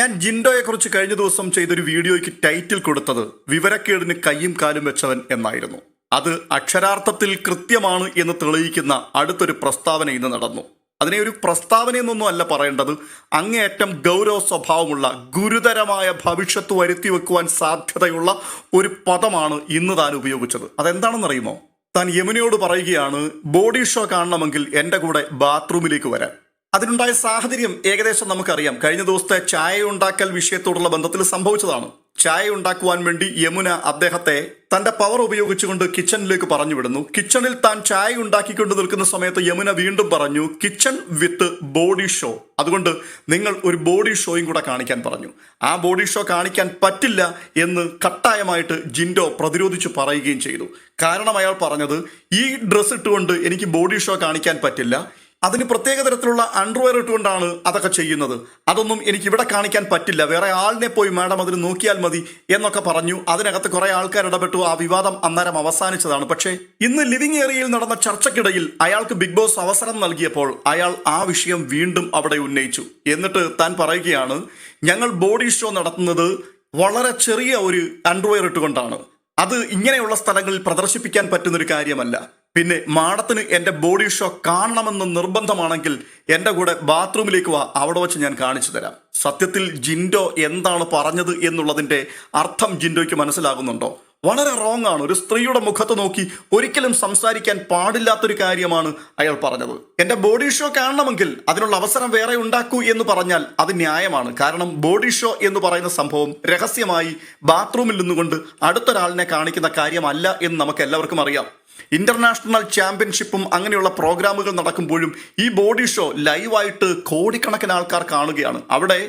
ഞാൻ ജിൻഡോയെ കുറിച്ച് കഴിഞ്ഞ ദിവസം ചെയ്തൊരു വീഡിയോയ്ക്ക് ടൈറ്റിൽ കൊടുത്തത് വിവരക്കേടിന് കയ്യും കാലും വെച്ചവൻ എന്നായിരുന്നു. അത് അക്ഷരാർത്ഥത്തിൽ കൃത്യമാണ് എന്ന് തെളിയിക്കുന്ന അടുത്തൊരു പ്രസ്താവന ഇന്ന് നടന്നു. അതിനെ ഒരു പ്രസ്താവന എന്നൊന്നും അല്ല പറയേണ്ടത്. അങ്ങേയറ്റം ഗൗരവ സ്വഭാവമുള്ള ഗുരുതരമായ ഭവിഷ്യത്ത് വരുത്തി വെക്കുവാൻ സാധ്യതയുള്ള ഒരു പദമാണ് ഇന്ന് താൻ ഉപയോഗിച്ചത്. അതെന്താണെന്നറിയുമോ? താൻ യമുനയോട് പറയുകയാണ് ബോഡി ഷോ കാണണമെങ്കിൽ എന്റെ കൂടെ ബാത്റൂമിലേക്ക് വരാൻ. അതിനുണ്ടായ സാഹചര്യം ഏകദേശം നമുക്കറിയാം. കഴിഞ്ഞ ദിവസത്തെ ചായ ഉണ്ടാക്കൽ വിഷയത്തോടുള്ള ബന്ധത്തിൽ സംഭവിച്ചതാണ്. ചായ ഉണ്ടാക്കുവാൻ വേണ്ടി യമുന അദ്ദേഹത്തെ തന്റെ പവർ ഉപയോഗിച്ചുകൊണ്ട് കിച്ചണിലേക്ക് പറഞ്ഞു വിടുന്നു കിച്ചണിൽ താൻ ചായ ഉണ്ടാക്കിക്കൊണ്ട് നിൽക്കുന്ന സമയത്ത് യമുന വീണ്ടും പറഞ്ഞു കിച്ചൺ വിത്ത് ബോഡി ഷോ അതുകൊണ്ട് നിങ്ങൾ ഒരു ബോഡി ഷോയും കൂടെ കാണിക്കാൻ പറഞ്ഞു. ആ ബോഡി ഷോ കാണിക്കാൻ പറ്റില്ല എന്ന് കട്ടായമായിട്ട് ജിൻഡോ പ്രതിരോധിച്ച് പറയുകയും ചെയ്തു. കാരണം അയാൾ പറഞ്ഞത് ഈ ഡ്രസ്സ് ഇട്ടുകൊണ്ട് എനിക്ക് ബോഡി ഷോ കാണിക്കാൻ പറ്റില്ല. അതിന് പ്രത്യേക തരത്തിലുള്ള അണ്ടർവെയർ ഇട്ടുകൊണ്ടാണ് അതൊക്കെ ചെയ്യുന്നത്. അതൊന്നും എനിക്ക് ഇവിടെ കാണിക്കാൻ പറ്റില്ല. വേറെ ആളിനെ പോയി മാഡം അതിന് നോക്കിയാൽ മതി എന്നൊക്കെ പറഞ്ഞു. അതിനകത്ത് കുറെ ആൾക്കാർ ഇടപെട്ടു. ആ വിവാദം അന്നേരം അവസാനിച്ചതാണ്. പക്ഷേ ഇന്ന് ലിവിംഗ് ഏരിയയിൽ നടന്ന ചർച്ചയ്ക്കിടയിൽ അയാൾക്ക് ബിഗ് ബോസ് അവസരം നൽകിയപ്പോൾ അയാൾ ആ വിഷയം വീണ്ടും അവിടെ ഉന്നയിച്ചു. എന്നിട്ട് താൻ പറയുകയാണ് ഞങ്ങൾ ബോഡി ഷോ നടത്തുന്നത് വളരെ ചെറിയ ഒരു അണ്ടർവെയർ ഇട്ടുകൊണ്ടാണ്. അത് ഇങ്ങനെയുള്ള സ്ഥലങ്ങളിൽ പ്രദർശിപ്പിക്കാൻ പറ്റുന്നൊരു കാര്യമല്ല. പിന്നെ മാഡത്തിന് എന്റെ ബോഡി ഷോ കാണണമെന്ന് നിർബന്ധമാണെങ്കിൽ എന്റെ കൂടെ ബാത്റൂമിലേക്ക് വാ അവിടെ വെച്ച് ഞാൻ കാണിച്ചു തരാം. സത്യത്തിൽ ജിൻഡോ എന്താണ് പറഞ്ഞത് എന്നുള്ളതിന്റെ അർത്ഥം ജിൻഡോയ്ക്ക് മനസ്സിലാകുന്നുണ്ടോ? വളരെ റോങ് ആണ്. ഒരു സ്ത്രീയുടെ മുഖത്ത് നോക്കി ഒരിക്കലും സംസാരിക്കാൻ പാടില്ലാത്തൊരു കാര്യമാണ് അയാൾ പറഞ്ഞത്. എന്റെ ബോഡി ഷോ കാണണമെങ്കിൽ അതിനുള്ള അവസരം വേറെ ഉണ്ടാക്കൂ എന്ന് പറഞ്ഞാൽ അത് ന്യായമാണ്. കാരണം ബോഡി ഷോ എന്ന് പറയുന്ന സംഭവം രഹസ്യമായി ബാത്റൂമിൽ നിന്നുകൊണ്ട് അടുത്തൊരാളിനെ കാണിക്കുന്ന കാര്യമല്ല എന്ന് നമുക്ക് എല്ലാവർക്കും അറിയാം ഇന്റർനാഷണൽ ചാമ്പ്യൻഷിപ്പും അങ്ങനെയുള്ള പ്രോഗ്രാമുകൾ നടക്കുമ്പോഴും ഈ ബോഡി ഷോ ലൈവായിട്ട് കോടിക്കണക്കിന് ആൾക്കാർ കാണുകയാണ്. അവിടെ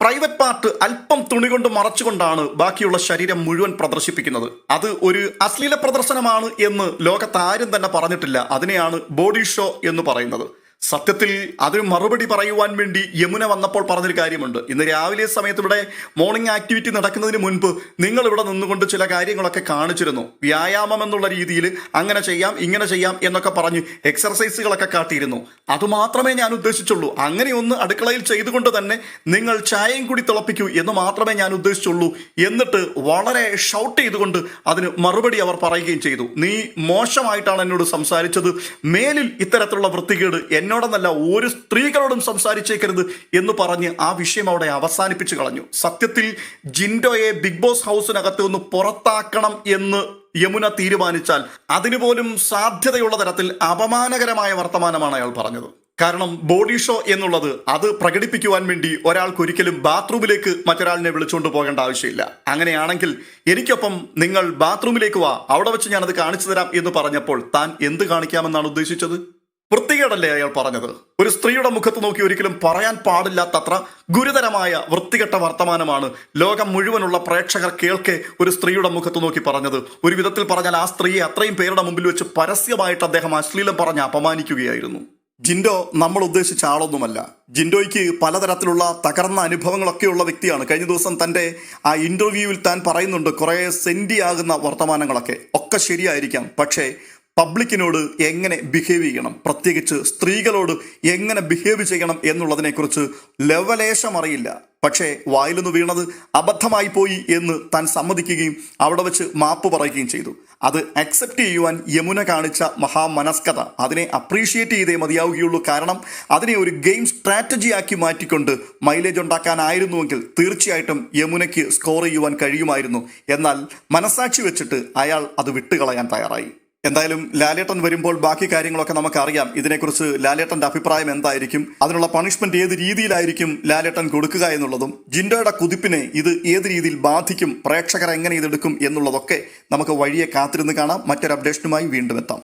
പ്രൈവറ്റ് പാർട്ട് അല്പം തുണി കൊണ്ട് മറച്ചുകൊണ്ടാണ് ബാക്കിയുള്ള ശരീരം മുഴുവൻ പ്രദർശിപ്പിക്കുന്നത്. അത് ഒരു അശ്ലീല പ്രദർശനമാണ് എന്ന് ലോകത്താരും തന്നെ പറഞ്ഞിട്ടില്ല. അതിനെയാണ് ബോഡി ഷോ എന്ന് പറയുന്നത്. സത്യത്തിൽ അതിന് മറുപടി പറയുവാൻ വേണ്ടി യമുന വന്നപ്പോൾ പറഞ്ഞൊരു കാര്യമുണ്ട്. ഇന്ന് രാവിലെ സമയത്ത് ഇവിടെ മോർണിംഗ് ആക്ടിവിറ്റി നടക്കുന്നതിന് മുൻപ് നിങ്ങൾ ഇവിടെ നിന്നുകൊണ്ട് ചില കാര്യങ്ങളൊക്കെ കാണിച്ചിരുന്നു. വ്യായാമം എന്നുള്ള രീതിയിൽ അങ്ങനെ ചെയ്യാം ഇങ്ങനെ ചെയ്യാം എന്നൊക്കെ പറഞ്ഞ് എക്സർസൈസുകളൊക്കെ കാട്ടിയിരുന്നു. അതുമാത്രമേ ഞാൻ ഉദ്ദേശിച്ചുള്ളൂ. അങ്ങനെയൊന്ന് അടുക്കളയിൽ ചെയ്തുകൊണ്ട് തന്നെ നിങ്ങൾ ചായയും കൂടി തിളപ്പിക്കൂ എന്ന് മാത്രമേ ഞാൻ ഉദ്ദേശിച്ചുള്ളൂ എന്നിട്ട് വളരെ ഷൗട്ട് ചെയ്തുകൊണ്ട് അതിന് മറുപടി അവർ പറയുകയും ചെയ്തു. നീ മോശമായിട്ടാണ് എന്നോട് സംസാരിച്ചത്. മേലിൽ ഇത്തരത്തിലുള്ള വൃത്തികേട് എന്നോടെന്നല്ല ഒരു സ്ത്രീകളോടും സംസാരിച്ചേക്കരുത് എന്ന് പറഞ്ഞ് ആ വിഷയം അവിടെ അവസാനിപ്പിച്ചു കളഞ്ഞു. സത്യത്തിൽ ജിൻഡോയെ ബിഗ് ബോസ് ഹൗസിനകത്ത് ഒന്ന് പുറത്താക്കണം എന്ന് യമുന തീരുമാനിച്ചാൽ അതിനുപോലും സാധ്യതയുള്ള തരത്തിൽ അപമാനകരമായ വർത്തമാനമാണ് അയാൾ പറഞ്ഞത്. കാരണം ബോഡി ഷോ എന്നുള്ളത് അത് പ്രകടിപ്പിക്കുവാൻ വേണ്ടി ഒരാൾക്ക് ഒരിക്കലും ബാത്റൂമിലേക്ക് മറ്റൊരാളിനെ വിളിച്ചുകൊണ്ട് പോകേണ്ട ആവശ്യമില്ല. അങ്ങനെയാണെങ്കിൽ എനിക്കൊപ്പം നിങ്ങൾ ബാത്റൂമിലേക്ക് വാ. അവിടെ വെച്ച് ഞാനത് കാണിച്ചു തരാം എന്ന് പറഞ്ഞപ്പോൾ താൻ എന്ത് കാണിക്കാമെന്നാണ് ഉദ്ദേശിച്ചത്? വൃത്തികേടല്ലേ അയാൾ പറഞ്ഞത്? ഒരു സ്ത്രീയുടെ മുഖത്ത് നോക്കി ഒരിക്കലും പറയാൻ പാടില്ലാത്തത്ര ഗുരുതരമായ വൃത്തികെട്ട വർത്തമാനമാണ് ലോകം മുഴുവനുള്ള പ്രേക്ഷകർ കേൾക്കെ ഒരു സ്ത്രീയുടെ മുഖത്ത് നോക്കി പറഞ്ഞത്. ഒരു വിധത്തിൽ പറഞ്ഞാൽ ആ സ്ത്രീയെ അത്രയും പേരുടെ മുമ്പിൽ വെച്ച് പരസ്യമായിട്ട് അദ്ദേഹം അശ്ലീലം പറഞ്ഞ് അപമാനിക്കുകയായിരുന്നു. ജിൻഡോ നമ്മൾ ഉദ്ദേശിച്ച ആളൊന്നുമല്ല. ജിൻഡോയ്ക്ക് പലതരത്തിലുള്ള തകർന്ന അനുഭവങ്ങളൊക്കെയുള്ള വ്യക്തിയാണ്. കഴിഞ്ഞ ദിവസം തന്റെ ആ ഇന്റർവ്യൂവിൽ താൻ പറയുന്നുണ്ട് കുറേ സെൻഡിയാകുന്ന വർത്തമാനങ്ങളൊക്കെ. ഒക്കെ ശരിയായിരിക്കാം. പക്ഷേ പബ്ലിക്കിനോട് എങ്ങനെ ബിഹേവ് ചെയ്യണം? പ്രത്യേകിച്ച് സ്ത്രീകളോട് എങ്ങനെ ബിഹേവ് ചെയ്യണം എന്നുള്ളതിനെക്കുറിച്ച് ലവലേശം അറിയില്ല. പക്ഷേ വായിലൊന്ന് വീണത് അബദ്ധമായി പോയി എന്ന് താൻ സമ്മതിക്കുകയും അവിടെ വെച്ച് മാപ്പ് പറയുകയും ചെയ്തു. അത് അക്സെപ്റ്റ് ചെയ്യുവാൻ യമുന കാണിച്ച മഹാമനസ്കത. അതിനെ അപ്രീഷിയേറ്റ് ചെയ്തേ മതിയാവുകയുള്ളൂ. കാരണം അതിനെ ഒരു ഗെയിം സ്ട്രാറ്റജി ആക്കി മാറ്റിക്കൊണ്ട് മൈലേജ് ഉണ്ടാക്കാനായിരുന്നുവെങ്കിൽ തീർച്ചയായിട്ടും യമുനയ്ക്ക് സ്കോർ ചെയ്യുവാൻ കഴിയുമായിരുന്നു. എന്നാൽ മനസാക്ഷി വെച്ചിട്ട് അയാൾ അത് വിട്ടുകളയാൻ തയ്യാറായി. എന്തായാലും ലാലേട്ടൻ വരുമ്പോൾ ബാക്കി കാര്യങ്ങളൊക്കെ നമുക്കറിയാം. ഇതിനെക്കുറിച്ച് ലാലേട്ടന്റെ അഭിപ്രായം എന്തായിരിക്കും? അതിനുള്ള പണിഷ്മെന്റ് ഏത് രീതിയിലായിരിക്കും ലാലേട്ടൻ കൊടുക്കുക എന്നുള്ളതും ജിൻഡോയുടെ കുതിപ്പിനെ ഇത് ഏത് രീതിയിൽ ബാധിക്കും പ്രേക്ഷകർ എങ്ങനെ ഇതെടുക്കും എന്നുള്ളതൊക്കെ നമുക്ക് വഴിയെ കാത്തിരുന്ന് കാണാം. മറ്റൊരു അപ്ഡേഷനുമായി വീണ്ടും എത്താം.